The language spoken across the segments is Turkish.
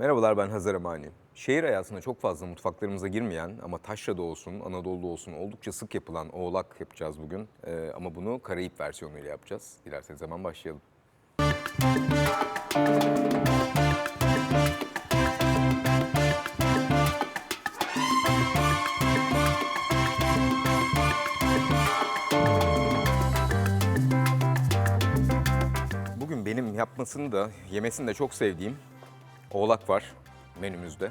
Merhabalar ben Hazar Amani. Şehir hayatında çok fazla mutfaklarımıza girmeyen ama taşrada olsun, Anadolu'da olsun oldukça sık yapılan oğlak yapacağız bugün. Ee, ama bunu Karayip versiyonuyla yapacağız. Dilerseniz hemen başlayalım. Bugün benim yapmasını da yemesini de çok sevdiğim oğlak var menümüzde.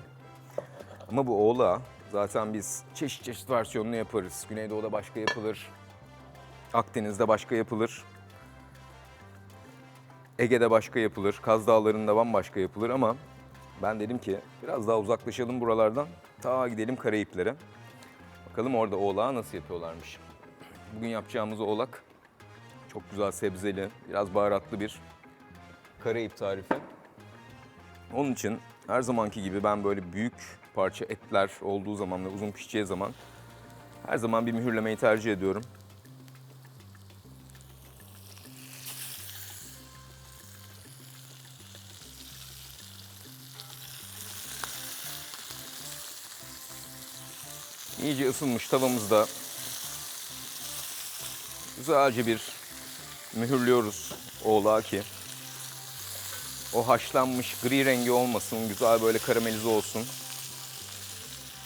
Ama bu oğlağı zaten biz çeşit çeşit versiyonunu yaparız. Güneydoğu'da başka yapılır. Akdeniz'de başka yapılır. Ege'de başka yapılır. Kaz Dağları'nda bambaşka yapılır ama ben dedim ki biraz daha uzaklaşalım buralardan. Ta gidelim Karayiplere. Bakalım orada oğlağı nasıl yapıyorlarmış. Bugün yapacağımız oğlak çok güzel sebzeli, biraz baharatlı bir Karayip tarifi. Onun için her zamanki gibi ben böyle büyük parça etler olduğu zaman ve uzun pişeceği zaman her zaman bir mühürlemeyi tercih ediyorum. İyice ısınmış tavamızda güzelce bir mühürlüyoruz oğlağı ki o haşlanmış gri rengi olmasın, güzel böyle karamelize olsun.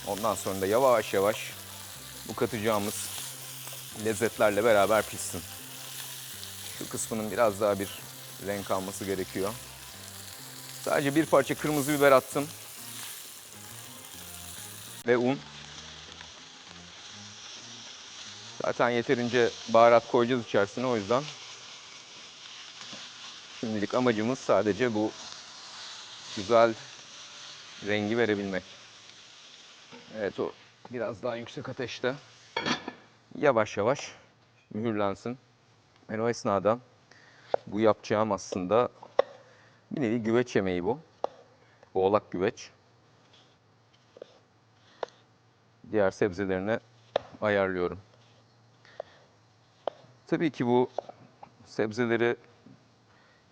Ondan sonra da yavaş yavaş bu katacağımız lezzetlerle beraber pişsin. Şu kısmının biraz daha bir renk alması gerekiyor. Sadece bir parça kırmızı biber attım. Ve un. Zaten yeterince baharat koyacağız içerisine o yüzden Şimdilik amacımız sadece bu güzel rengi verebilmek. Evet o biraz daha yüksek ateşte yavaş yavaş mühürlensin. Ben o esnada bu yapacağım aslında bir nevi güveç yemeği bu. Oğlak güveç. Diğer sebzelerine ayarlıyorum. Tabii ki bu sebzeleri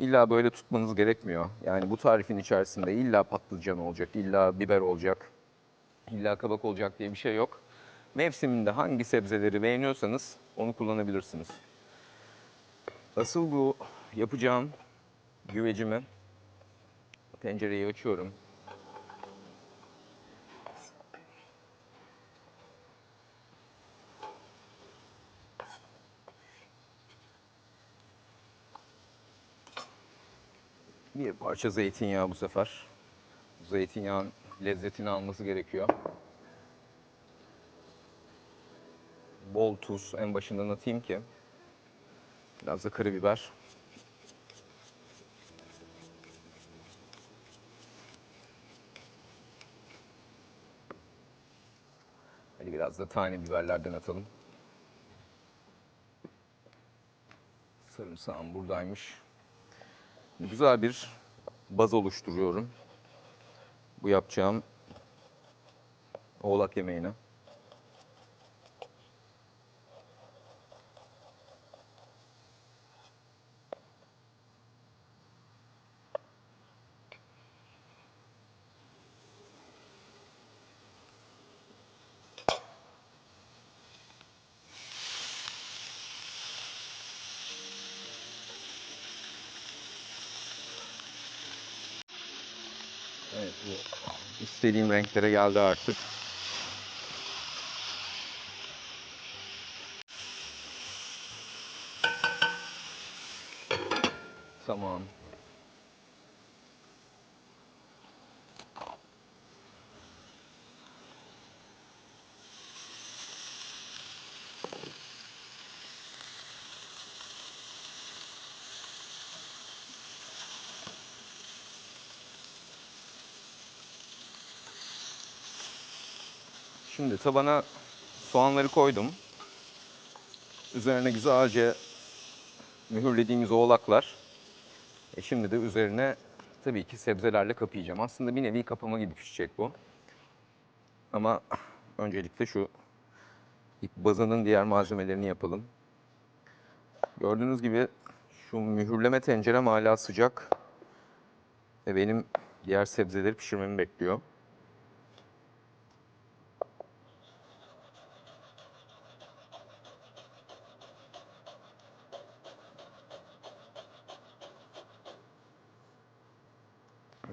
İlla böyle tutmanız gerekmiyor. Yani bu tarifin içerisinde illa patlıcan olacak, illa biber olacak, illa kabak olacak diye bir şey yok. Mevsiminde hangi sebzeleri beğeniyorsanız onu kullanabilirsiniz. Asıl bu yapacağım güvecimi tencereyi açıyorum. Parça zeytinyağı bu sefer. Zeytinyağın lezzetini alması gerekiyor. Bol tuz en başından atayım ki. Biraz da karabiber. Hadi biraz da tane biberlerden atalım. Sarımsağım buradaymış güzel bir baz oluşturuyorum. Bu yapacağım oğlak yemeğine. Evet bu istediğim renklere geldi artık. Tamam. Tabana soğanları koydum. Üzerine güzelce mühürlediğimiz oğlaklar. E şimdi de üzerine tabii ki sebzelerle kapayacağım. Aslında bir nevi kapama gibi pişecek bu. Ama öncelikle şu bazanın diğer malzemelerini yapalım. Gördüğünüz gibi şu mühürleme tencerem hala sıcak. Ve benim diğer sebzeleri pişirmemi bekliyor.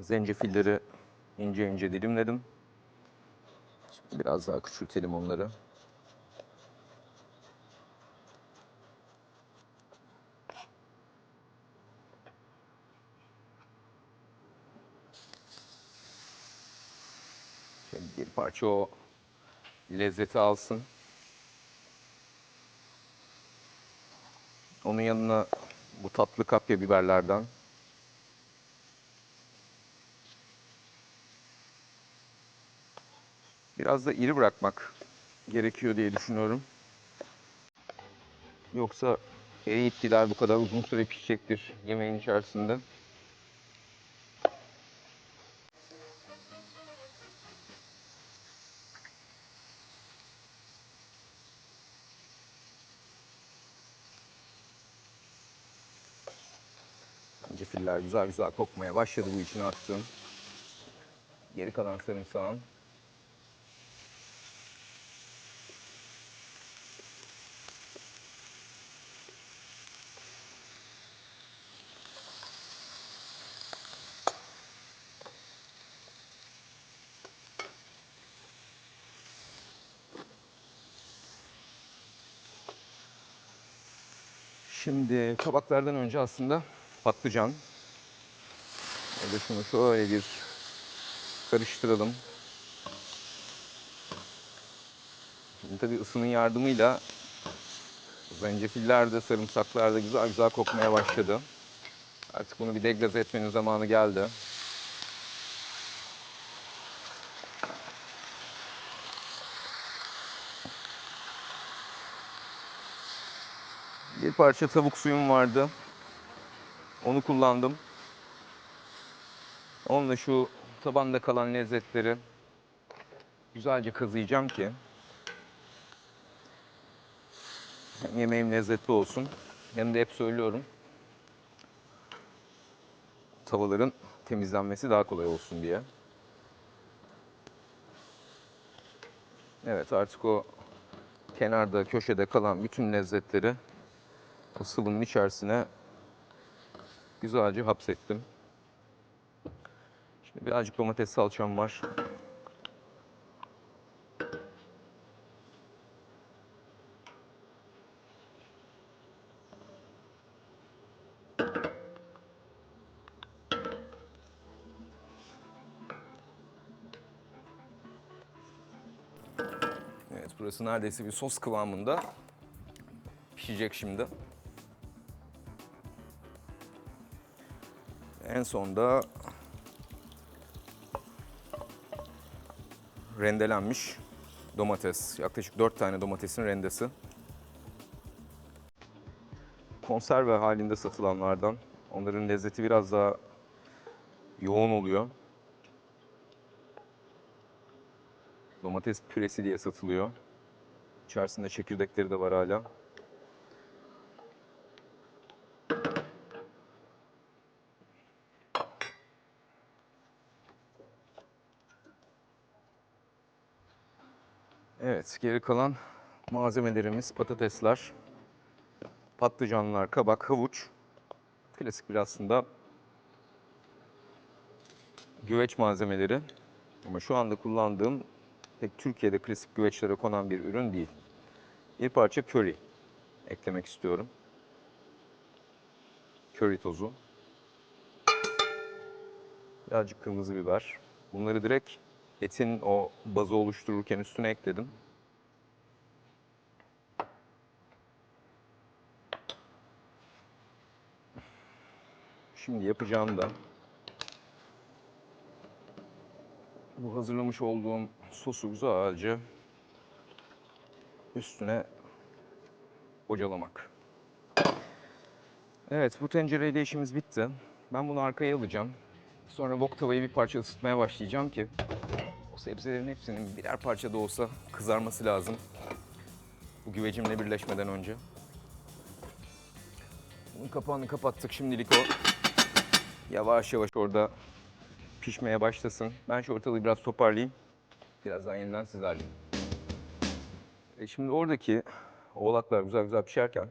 Zencefilleri ince ince dilimledim. Şimdi biraz daha küçültelim onları. Şöyle bir parça o lezzeti alsın. Onun yanına bu tatlı kapya biberlerden Biraz da iri bırakmak gerekiyor diye düşünüyorum. Yoksa eğittiler bu kadar uzun süre pişecektir yemeğin içerisinde. Zencefiller güzel güzel kokmaya başladı bu içine attım. Geri kalan sarımsağın Şimdi kabaklardan önce aslında patlıcan. Öyle şunu şöyle bir karıştıralım. Şimdi tabii ısının yardımıyla zencefiller de sarımsaklar da güzel güzel kokmaya başladı. Artık bunu bir deglaze etmenin zamanı geldi. Parça tavuk suyum vardı. Onu kullandım. Onunla şu tabanda kalan lezzetleri güzelce kazıyacağım ki hem yemeğim lezzetli olsun hem de hep söylüyorum tavaların temizlenmesi daha kolay olsun diye. Evet artık o kenarda köşede kalan bütün lezzetleri o sıvının içerisine güzelce hapsettim. Şimdi birazcık domates salçam var. Evet burası neredeyse bir sos kıvamında pişecek şimdi. En sonda rendelenmiş domates. Yaklaşık 4 tane domatesin rendesi. Konserve halinde satılanlardan. Onların lezzeti biraz daha yoğun oluyor. Domates püresi diye satılıyor. İçerisinde çekirdekleri de var hala. Evet, geri kalan malzemelerimiz patatesler, patlıcanlar, kabak, havuç. Klasik bir aslında güveç malzemeleri. Ama şu anda kullandığım pek Türkiye'de klasik güveçlere konan bir ürün değil. Bir parça köri eklemek istiyorum. Köri tozu. Birazcık kırmızı biber. Bunları direkt etin o bazı oluştururken üstüne ekledim. Şimdi yapacağım da bu hazırlamış olduğum sosu güzelce üstüne bocalamak. Evet bu tencereyle işimiz bitti. Ben bunu arkaya alacağım. Sonra wok tavayı bir parça ısıtmaya başlayacağım ki o sebzelerin hepsinin birer parça da olsa kızarması lazım. Bu güvecimle birleşmeden önce. Bunun kapağını kapattık şimdilik o. Yavaş yavaş orada pişmeye başlasın. Ben şu ortalığı biraz toparlayayım. Birazdan yeniden sizlerle. E şimdi oradaki oğlaklar güzel güzel pişerken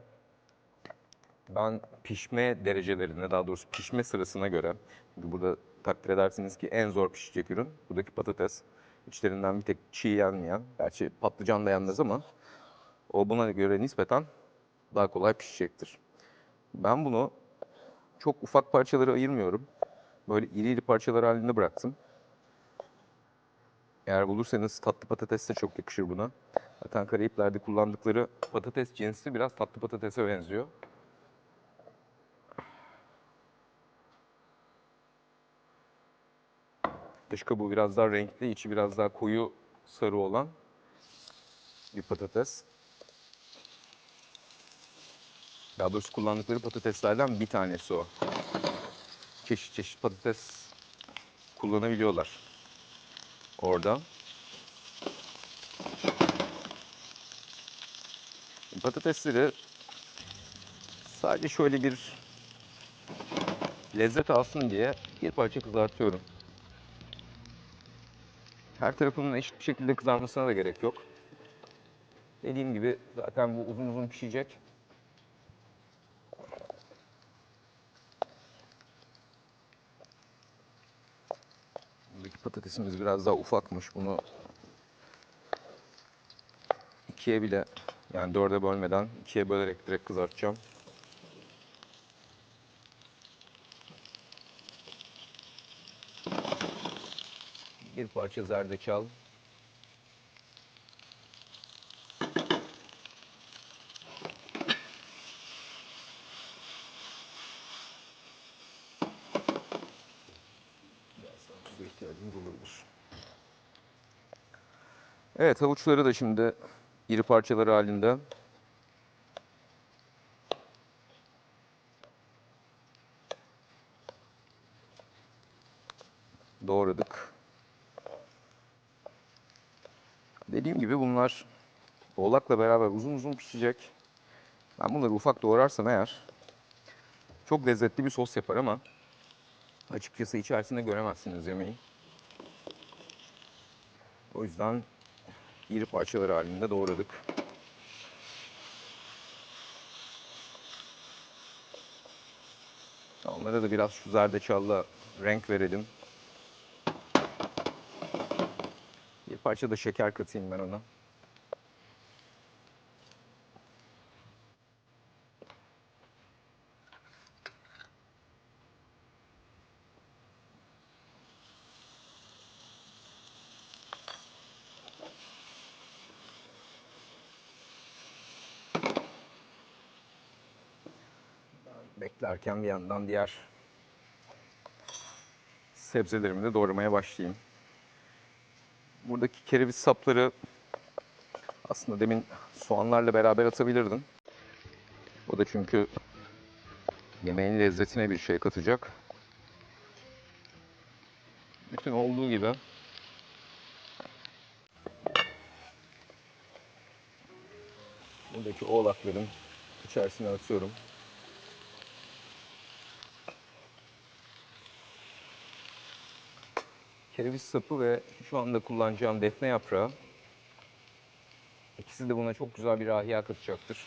ben pişme derecelerine daha doğrusu pişme sırasına göre çünkü burada takdir edersiniz ki en zor pişecek ürün buradaki patates. İçlerinden bir tek çiğ yenmeyen, gerçi patlıcan da yenmez ama o buna göre nispeten daha kolay pişecektir. Ben bunu çok ufak parçalara ayırmıyorum. Böyle iri iri parçalar halinde bıraktım. Eğer bulursanız tatlı patates de çok yakışır buna. Zaten Karayipler'de kullandıkları patates cinsi biraz tatlı patatese benziyor. Dış kabuğu biraz daha renkli, içi biraz daha koyu sarı olan bir patates. Daha doğrusu kullandıkları patateslerden bir tanesi o. Çeşit çeşit patates kullanabiliyorlar orada. Patatesleri sadece şöyle bir lezzet alsın diye bir parça kızartıyorum. Her tarafının eşit bir şekilde kızarmasına da gerek yok. Dediğim gibi zaten bu uzun uzun pişecek. Buradaki patatesimiz biraz daha ufakmış. Bunu ikiye bile yani dörde bölmeden ikiye bölerek direkt kızartacağım. Bir parça zerdeçal. Biraz daha tuza ihtiyacımız olabilir. Evet havuçları da şimdi iri parçalar halinde. Doğradık. Dediğim gibi bunlar oğlakla beraber uzun uzun pişecek. Ben bunları ufak doğrarsam eğer çok lezzetli bir sos yapar ama açıkçası içerisinde göremezsiniz yemeği. O yüzden iri parçalar halinde doğradık. Onlara da biraz şu zerdeçalla renk verelim. Bir parça da şeker katayım ben ona. Beklerken bir yandan diğer sebzelerimi de doğramaya başlayayım. Buradaki kereviz sapları aslında demin soğanlarla beraber atabilirdim. O da çünkü yemeğin lezzetine bir şey katacak. Bütün olduğu gibi buradaki oğlakların içerisine atıyorum. Kereviz sapı ve şu anda kullanacağım defne yaprağı. İkisi de buna çok güzel bir rahiye katacaktır.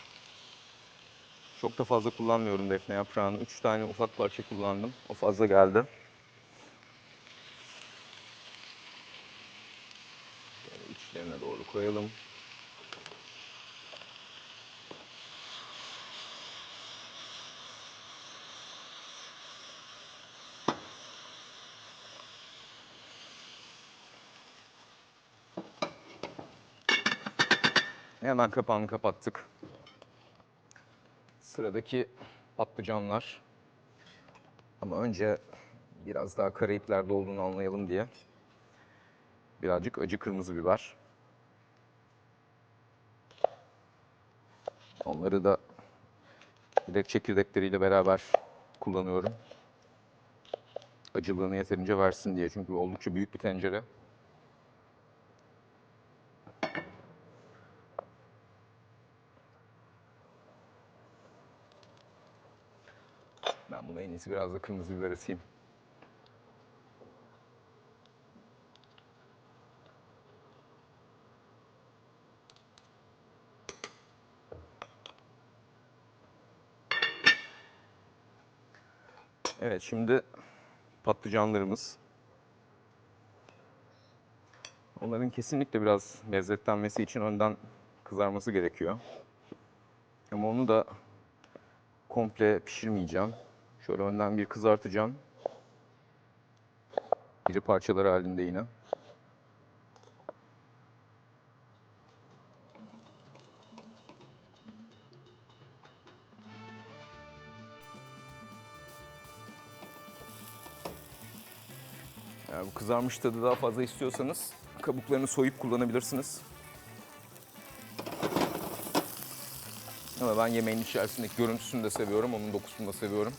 Çok da fazla kullanmıyorum defne yaprağını. Üç tane ufak parça kullandım. O fazla geldi. Böyle içlerine doğru koyalım. Hemen kapağını kapattık. Sıradaki patlıcanlar. Ama önce biraz daha Karayipler'de olduğunu anlayalım diye birazcık acı kırmızı biber. Onları da direkt çekirdekleriyle beraber kullanıyorum. Acılığını yeterince versin diye. Çünkü oldukça büyük bir tencere. İyisi biraz da kırmızı biber atayım. Evet şimdi patlıcanlarımız. Onların kesinlikle biraz lezzetlenmesi için önden kızarması gerekiyor. Ama onu da komple pişirmeyeceğim. Şöyle önden bir kızartacağım. İri parçalar halinde yine. Yani bu kızarmış tadı daha fazla istiyorsanız kabuklarını soyup kullanabilirsiniz. Ama ben yemeğin içerisindeki görüntüsünü de seviyorum, onun dokusunu da seviyorum.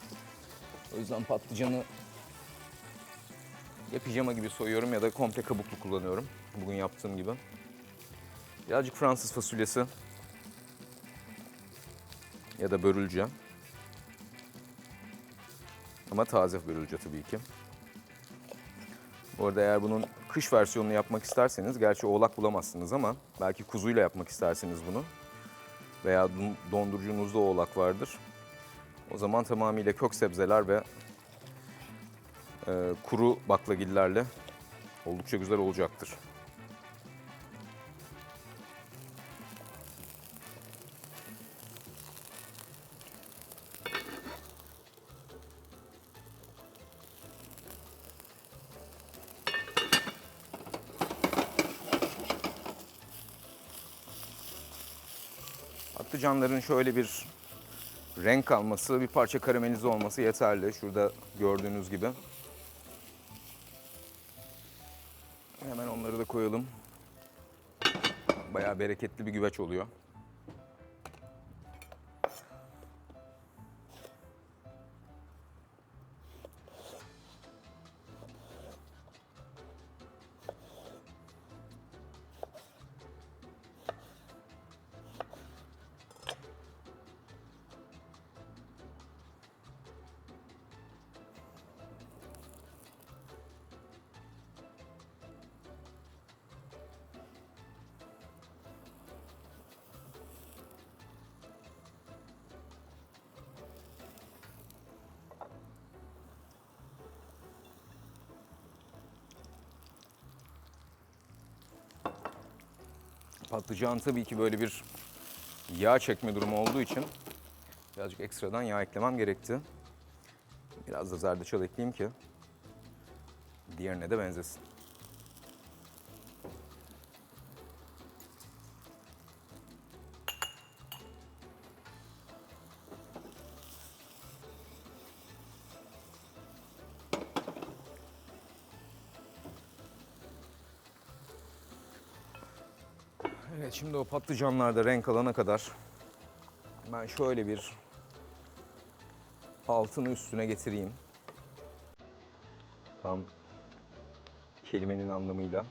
O yüzden patlıcanı ya pijama gibi soyuyorum ya da komple kabuklu kullanıyorum. Bugün yaptığım gibi. Birazcık Fransız fasulyesi ya da börülce. Ama taze börülce tabii ki. Bu arada eğer bunun kış versiyonunu yapmak isterseniz, gerçi oğlak bulamazsınız ama belki kuzuyla yapmak isterseniz bunu veya don- dondurucunuzda oğlak vardır. O zaman tamamıyla kök sebzeler ve e, kuru baklagillerle oldukça güzel olacaktır. Patlıcanların şöyle bir renk alması, bir parça karamelize olması yeterli. Şurada gördüğünüz gibi. Hemen onları da koyalım. Bayağı bereketli bir güveç oluyor. Patlıcan tabii ki böyle bir yağ çekme durumu olduğu için birazcık ekstradan yağ eklemem gerekti. Biraz da zerdeçal ekleyeyim ki diğerine de benzesin. Evet şimdi o patlıcanlar da renk alana kadar ben şöyle bir altını üstüne getireyim. Tam kelimenin anlamıyla.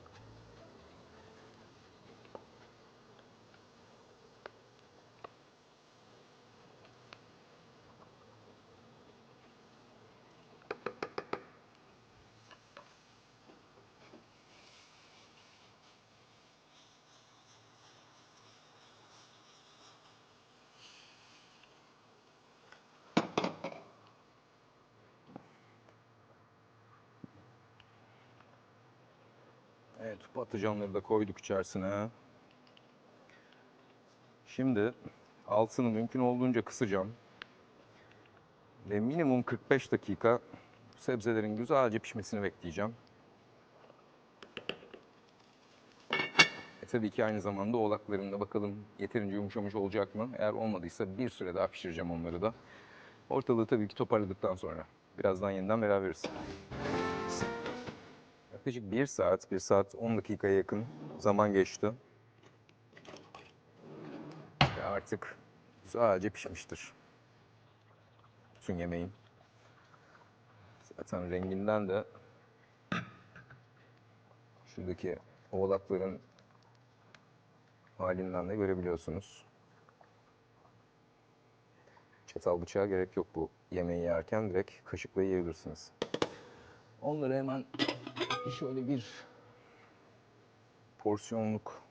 Evet patlıcanları da koyduk içerisine. Şimdi altını mümkün olduğunca kısacağım. Ve minimum 45 dakika sebzelerin güzelce pişmesini bekleyeceğim. E tabii ki aynı zamanda oğlaklarım da bakalım yeterince yumuşamış olacak mı? Eğer olmadıysa bir süre daha pişireceğim onları da. Ortalığı tabii ki toparladıktan sonra. Birazdan yeniden beraberiz. Yaklaşık bir saat, bir saat 10 dakikaya yakın zaman geçti. Ve artık güzelce pişmiştir. Bütün yemeğin. Zaten renginden de şuradaki oğlakların halinden de görebiliyorsunuz. Çatal bıçağa gerek yok bu yemeği yerken direkt kaşıkla yiyebilirsiniz. Onları hemen şöyle bir porsiyonluk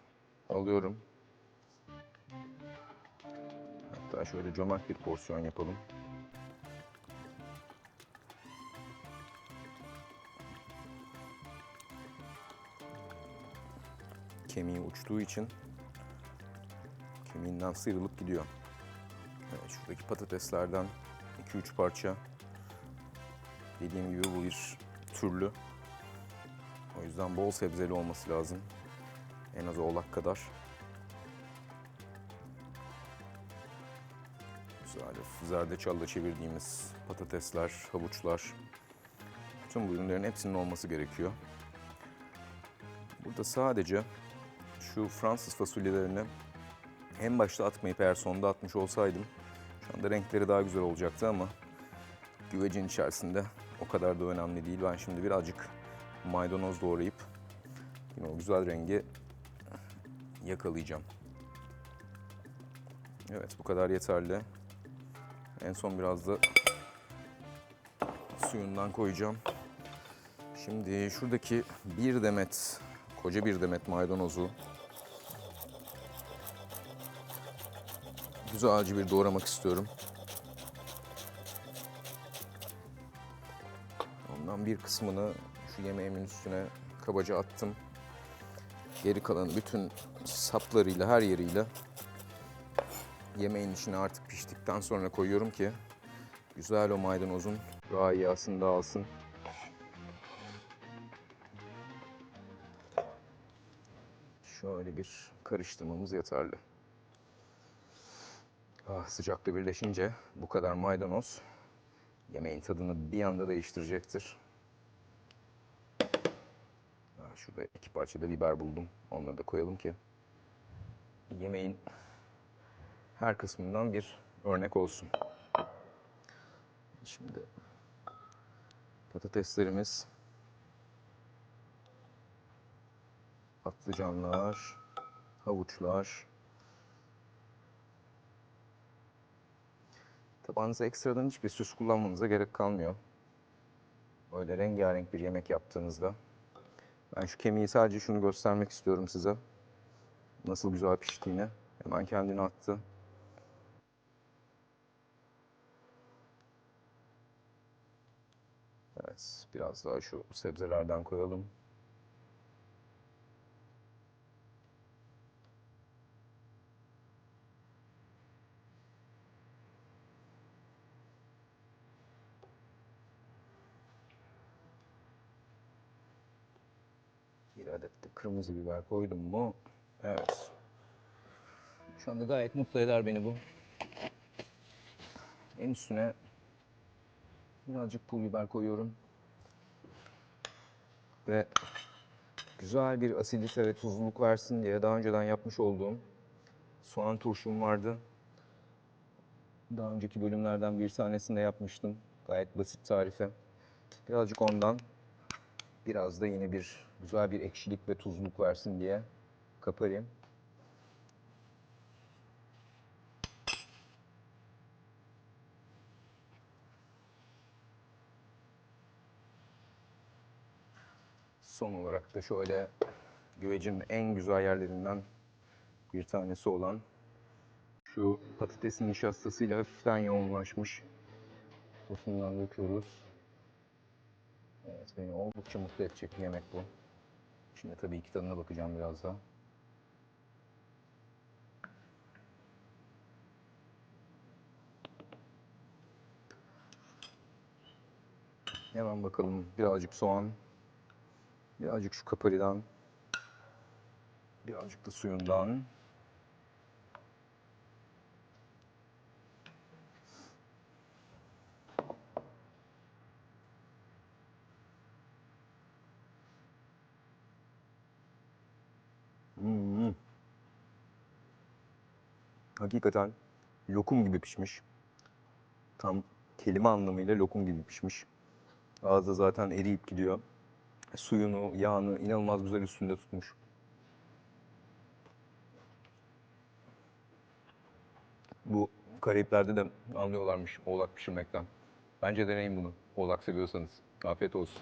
alıyorum. Hatta şöyle cömert bir porsiyon yapalım. Kemiği uçtuğu için kemiğinden sıyrılıp gidiyor. Evet, şuradaki patateslerden 2-3 parça. Dediğim gibi bu bir türlü. Yüzden bol sebzeli olması lazım. En az oğlak kadar. Güzel zerdeçalla çevirdiğimiz patatesler, havuçlar. Bütün bu ürünlerin hepsinin olması gerekiyor. Burada sadece şu Fransız fasulyelerini en başta atmayıp eğer sonda atmış olsaydım şu anda renkleri daha güzel olacaktı ama güvecin içerisinde o kadar da önemli değil. Ben şimdi birazcık maydanoz doğrayıp yine o güzel rengi yakalayacağım. Evet bu kadar yeterli. En son biraz da suyundan koyacağım. Şimdi şuradaki bir demet, koca bir demet maydanozu güzelce bir doğramak istiyorum. Ondan bir kısmını şu yemeğimin üstüne kabaca attım. Geri kalan bütün saplarıyla, her yeriyle yemeğin içine artık piştikten sonra koyuyorum ki güzel o maydanozun rayasını da alsın. Şöyle bir karıştırmamız yeterli. Ah, sıcakla birleşince bu kadar maydanoz yemeğin tadını bir anda değiştirecektir. Şurada iki parça da biber buldum. Onları da koyalım ki yemeğin her kısmından bir örnek olsun. Şimdi patateslerimiz, patlıcanlar, havuçlar. Tabağınıza ekstradan hiçbir süs kullanmanıza gerek kalmıyor. Böyle rengarenk bir yemek yaptığınızda. Ben şu kemiği sadece şunu göstermek istiyorum size. Nasıl güzel piştiğini. Hemen kendini attı. Evet, biraz daha şu sebzelerden koyalım. Bir adet de kırmızı biber koydum mu? Evet. Şu anda gayet mutlu eder beni bu. En üstüne birazcık pul biber koyuyorum. Ve güzel bir asidite ve tuzluluk versin diye daha önceden yapmış olduğum soğan turşum vardı. Daha önceki bölümlerden bir tanesinde yapmıştım. Gayet basit tarife. Birazcık ondan biraz da yine bir güzel bir ekşilik ve tuzluluk versin diye kaparayım. Son olarak da şöyle güvecin en güzel yerlerinden bir tanesi olan şu patatesin nişastasıyla hafiften yoğunlaşmış sosundan döküyoruz. Evet beni oldukça mutlu edecek bir yemek bu. Şimdi tabii ki tadına bakacağım biraz daha. Hemen bakalım birazcık soğan, birazcık şu kapariden, birazcık da suyundan. Hakikaten lokum gibi pişmiş. Tam kelime anlamıyla lokum gibi pişmiş. Ağızda zaten eriyip gidiyor. Suyunu, yağını inanılmaz güzel üstünde tutmuş. Bu Karayipler'de de anlıyorlarmış oğlak pişirmekten. Bence deneyin bunu. Oğlak seviyorsanız. Afiyet olsun.